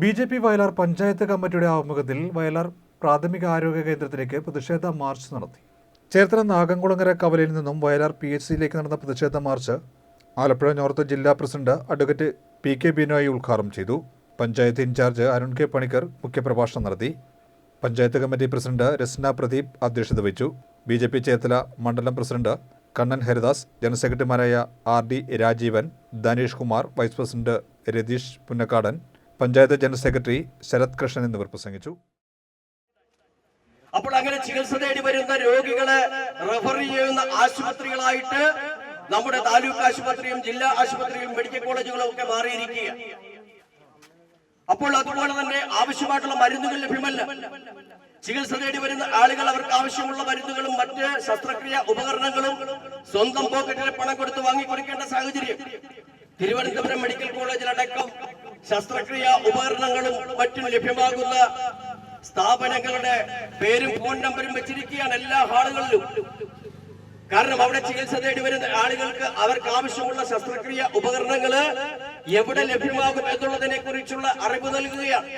B J P Vayalar panchayat കമ്മിറ്റിയുടെ ആഭിമുഖ്യത്തിൽ വയലാർ പ്രാഥമിക ആരോഗ്യ കേന്ദ്രത്തിലേക്ക് പ്രതിഷേധ മാർച്ച് നടത്തി. ചേർത്തല നാഗംകുളങ്ങര കവലയിൽ നിന്നും വയലാർ പി എച്ച് സിയിലേക്ക് നടന്ന പ്രതിഷേധ മാർച്ച് ആലപ്പുഴ നോർത്ത് ജില്ലാ president advocate P K Binoy ഉദ്ഘാടനം ചെയ്തു. Panchayat in charge Arun K Panicker മുഖ്യപ്രഭാഷണം നടത്തി. പഞ്ചായത്ത് കമ്മിറ്റി പ്രസിഡന്റ് രസ്ന പ്രദീപ് അധ്യക്ഷത വഹിച്ചു. ബി ജെ പി ചേർത്തല മണ്ഡലം പ്രസിഡന്റ് കണ്ണൻ ഹരിദാസ് ജനറൽ സെക്രട്ടറിമാരായ R D Rajeevan Dhanesh Kumar vice president Ratheesh Punnakkadan panchayat general secretary Sarath Krishnan എന്നിവർ പ്രസംഗിച്ചു. അപ്പോൾ അങ്ങനെ ചികിത്സ തേടി വരുന്ന രോഗികളെ റെഫർ ചെയ്യുന്ന ആശുപത്രികളായിട്ട് നമ്മുടെ താലൂക്ക് ആശുപത്രിയും ജില്ലാ ആശുപത്രിയും മെഡിക്കൽ കോളേജുകളും ഒക്കെ മാറിയിരിക്കുക അപ്പോൾ അതുപോലെ തന്നെ ആവശ്യമായിട്ടുള്ള മരുന്നുകൾ ലഭ്യമല്ല. ചികിത്സ തേടി വരുന്ന ആളുകൾ അവർക്ക് ആവശ്യമുള്ള മരുന്നുകളും മറ്റ് ശസ്ത്രക്രിയ ഉപകരണങ്ങളും സ്വന്തം പോക്കറ്റിലെ പണം കൊടുത്ത് വാങ്ങിക്കൊടുക്കേണ്ട സാഹചര്യം. തിരുവനന്തപുരം മെഡിക്കൽ കോളേജിലടക്കം ശസ്ത്രക്രിയ ഉപകരണങ്ങളും മറ്റും ലഭ്യമാകുന്ന സ്ഥാപനങ്ങളുടെ പേരും ഫോൺ നമ്പറും വെച്ചിരിക്കുകയാണ് എല്ലാ ഹാളുകളിലും. കാരണം അവിടെ ചികിത്സ തേടി വരുന്ന ആളുകൾക്ക് അവർക്ക് ആവശ്യമുള്ള ശസ്ത്രക്രിയ ഉപകരണങ്ങൾ എവിടെ ലഭ്യമാകും എന്നുള്ളതിനെ കുറിച്ചുള്ള അറിവ് നൽകുകയാണ്.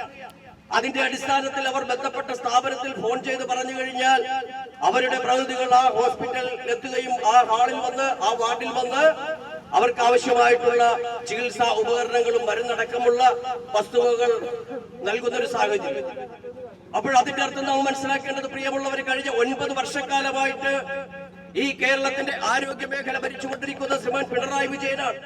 അതിന്റെ അടിസ്ഥാനത്തിൽ അവർ ബന്ധപ്പെട്ട സ്ഥാപനത്തിൽ ഫോൺ ചെയ്ത് പറഞ്ഞു കഴിഞ്ഞാൽ അവരുടെ പ്രതിനിധികൾ ആ ഹോസ്പിറ്റലിൽ എത്തുകയും ആ ഹാളിൽ വന്ന് ആ വാർഡിൽ വന്ന് അവർക്ക് ആവശ്യമായിട്ടുള്ള ചികിത്സാ ഉപകരണങ്ങളും മരുന്നടക്കമുള്ള വസ്തുവകൾ നൽകുന്ന ഒരു സാഹചര്യം. അപ്പോൾ അതിന്റെ അർത്ഥം നാം മനസ്സിലാക്കേണ്ടത് പ്രിയമുള്ളവർ കഴിഞ്ഞ ഒൻപത് വർഷക്കാലമായിട്ട് ഈ കേരളത്തിന്റെ ആരോഗ്യ മേഖല ഭരിച്ചുകൊണ്ടിരിക്കുന്ന ശ്രീമാൻ പിണറായി വിജയനാണ്.